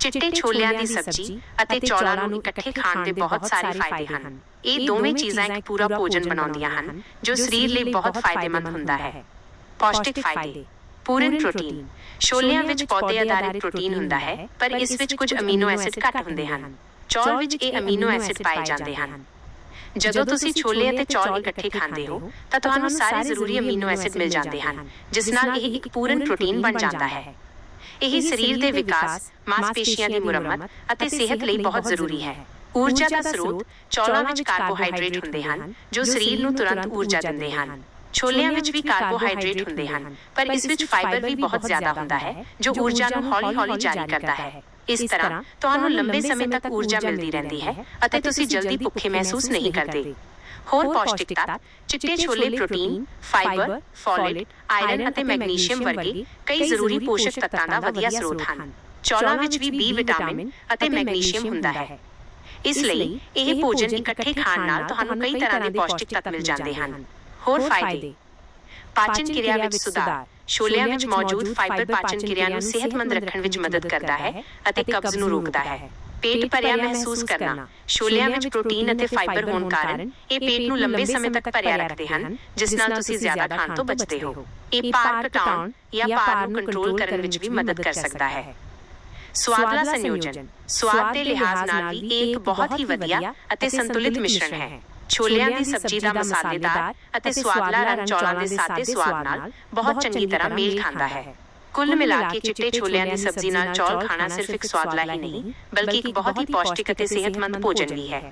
ਚਿੱਟੇ ਛੋਲਿਆਂ ਦੀ ਸਬਜ਼ੀ ਅਤੇ ਚੌਲਾਂ ਨੂੰ ਇਕੱਠੇ ਖਾਣ ਦੇ ਬਹੁਤ ਸਾਰੇ ਫਾਇਦੇ ਹਨ। ਇਹ ਦੋਵੇਂ ਚੀਜ਼ਾਂ ਇੱਕ ਪੂਰਾ ਭੋਜਨ ਬਣਾਉਂਦੀਆਂ ਹਨ ਜੋ ਸਰੀਰ ਲਈ ਬਹੁਤ ਫਾਇਦੇਮੰਦ ਹੁੰਦਾ ਹੈ। ਪੌਸ਼ਟਿਕ ਫਾਇਦੇ। ਪੂਰਨ ਪ੍ਰੋਟੀਨ। ਛੋਲਿਆਂ ਵਿੱਚ ਪੌਦੇ ਆਧਾਰਿਤ ਪ੍ਰੋਟੀਨ ਹੁੰਦਾ ਹੈ ਪਰ ਇਸ ਵਿੱਚ ਕੁਝ ਅਮੀਨੋ ਐਸਿਡ ਘੱਟ ਹੁੰਦੇ ਹਨ। ਚੌਲ ਵਿੱਚ ਇਹ ਅਮੀਨੋ ਐਸਿਡ ਪਾਏ ਜਾਂਦੇ ਹਨ। ਜਦੋਂ ਤੁਸੀਂ ਛੋਲੇ ਅਤੇ ਚੌਲ ਇਕੱਠੇ ਖਾਂਦੇ ਹੋ ਤਾਂ ਤੁਹਾਨੂੰ ਸਾਰੇ ਜ਼ਰੂਰੀ ਅਮੀਨੋ ਐਸਿਡ ਮਿਲ ਜਾਂਦੇ ਹਨ ਜਿਸ ਨਾਲ ਇਹ ਇੱਕ ਪੂਰਨ ਪ੍ਰੋਟੀਨ ਬਣ ਜਾਂਦਾ ਹੈ ਇਹ ਸਰੀਰ ਦੇ ਵਿਕਾਸ ਮਾਸਪੇਸ਼ੀਆਂ ਦੀ ਮੁਰੰਮਤ ਅਤੇ ਸਿਹਤ ਲਈ ਬਹੁਤ ਜ਼ਰੂਰੀ ਹੈ। ਊਰਜਾ ਦਾ ਸਰੋਤ ਚੌਲਾਂ ਵਿੱਚ ਕਾਰਬੋਹਾਈਡਰੇਟ ਹੁੰਦੇ ਹਨ ਜੋ ਸਰੀਰ ਨੂੰ ਤੁਰੰਤ ਊਰਜਾ ਦਿੰਦੇ ਹਨ। ਛੋਲਿਆਂ ਵਿੱਚ ਵੀ ਕਾਰਬੋਹਾਈਡਰੇਟ ਹੁੰਦੇ ਹਨ ਪਰ ਇਸ ਵਿੱਚ ਫਾਈਬਰ ਵੀ ਬਹੁਤ ਜ਼ਿਆਦਾ ਹੁੰਦਾ ਹੈ ਜੋ ਊਰਜਾ ਨੂੰ ਹੌਲੀ-ਹੌਲੀ ਜਾਰੀ ਕਰਦਾ ਹੈ। ਇਸ ਤਰ੍ਹਾਂ ਤੁਹਾਨੂੰ ਲੰਬੇ ਸਮੇਂ ਤੱਕ ਊਰਜਾ ਮਿਲਦੀ ਰਹਿੰਦੀ ਹੈ ਅਤੇ ਤੁਸੀਂ ਜਲਦੀ ਭੁੱਖੇ ਮਹਿਸੂਸ ਨਹੀਂ ਕਰਦੇ। ਹੋਰ ਪੌਸ਼ਟਿਕ ਤੱਤ ਚਿੱਟੇ ਛੋਲੇ ਪ੍ਰੋਟੀਨ ਫਾਈਬਰ ਫੋਲੇਟ ਆਇਰਨ ਅਤੇ ਮੈਗਨੀਸ਼ੀਅਮ ਵਰਗੇ ਕਈ ਜ਼ਰੂਰੀ ਪੋਸ਼ਕ ਤੱਤਾਂ ਦਾ ਵਧੀਆ ਸਰੋਤ ਹਨ। ਚੌਲਾਂ ਵਿੱਚ ਵੀ ਬੀ ਵਿਟਾਮਿਨ ਅਤੇ ਮੈਗਨੀਸ਼ੀਅਮ ਹੁੰਦਾ ਹੈ। ਇਸ ਲਈ ਇਹ ਭੋਜਨ ਇਕੱਠੇ ਖਾਣ ਨਾਲ ਤੁਹਾਨੂੰ ਕਈ ਤਰ੍ਹਾਂ ਦੇ ਪੌਸ਼ਟਿਕ ਤੱਤ ਮਿਲ ਜਾਂਦੇ ਹਨ। ਹੋਰ ਫਾਇਦੇ। ਪਾਚਨ ਕਿਰਿਆ ਵਿੱਚ ਸੁਧਾਰ ਛੋਲਿਆਂ ਵਿੱਚ ਮੌਜੂਦ ਫਾਈਬਰ ਪਾਚਨ ਕਿਰਿਆ ਨੂੰ ਸਿਹਤਮੰਦ ਰੱਖਣ ਵਿੱਚ ਮਦਦ ਕਰਦਾ ਹੈ ਅਤੇ ਕਬਜ਼ ਨੂੰ ਰੋਕਦਾ ਹੈ। ਪੇਟ ਭਰਿਆ ਮਹਿਸੂਸ ਕਰਨਾ। ਛੋਲਿਆਂ ਵਿੱਚ ਪ੍ਰੋਟੀਨ ਅਤੇ ਫਾਈਬਰ ਹੋਣ ਕਾਰਨ ਇਹ ਪੇਟ ਨੂੰ ਲੰਬੇ ਸਮੇਂ ਤੱਕ ਭਰਿਆ ਰੱਖਦੇ ਹਨ ਜਿਸ ਨਾਲ ਤੁਸੀਂ ਜ਼ਿਆਦਾ ਖਾਣ ਤੋਂ ਬਚਦੇ ਹੋ। ਇਹ ਭਾਰ ਘਟਾਉਣ ਜਾਂ ਭਾਰ ਨੂੰ ਕੰਟਰੋਲ ਕਰਨ ਵਿੱਚ ਵੀ ਮਦਦ ਕਰ ਸਕਦਾ ਹੈ। ਸਵਾਦਲਾ ਸੰਯੋਜਨ। ਸਵਾਦ ਦੇ ਲਿਹਾਜ਼ ਨਾਲ ਵੀ ਇਹ ਇੱਕ ਬਹੁਤ ਹੀ ਵਧੀਆ ਅਤੇ ਸੰਤੁਲਿਤ ਮਿਸ਼ਰਣ ਹੈ ਛੋਲਿਆਂ ਦੀ ਸਬਜ਼ੀ ਦਾ ਮਸਾਲੇਦਾਰ ਅਤੇ ਸਵਾਦਲਾ ਰੰਗ ਚੌਲਾਂ ਦੇ ਸਾਦੇ ਸਵਾਦ ਨਾਲ ਬਹੁਤ ਚੰਗੀ ਤਰ੍ਹਾਂ ਮੇਲ ਖਾਂਦਾ ਹੈ। ਕੁੱਲ ਮਿਲਾ ਕੇ ਚਿੱਟੇ ਛੋਲਿਆਂ ਦੀ ਸਬਜ਼ੀ ਨਾਲ ਚੌਲ ਖਾਣਾ ਸਿਰਫ ਇੱਕ ਸਵਾਦਲਾ ਹੀ ਨਹੀਂ ਬਲਕਿ ਇੱਕ ਬਹੁਤ ਹੀ ਪੌਸ਼ਟਿਕ ਅਤੇ ਸਿਹਤਮੰਦ ਭੋਜਨ ਵੀ ਹੈ।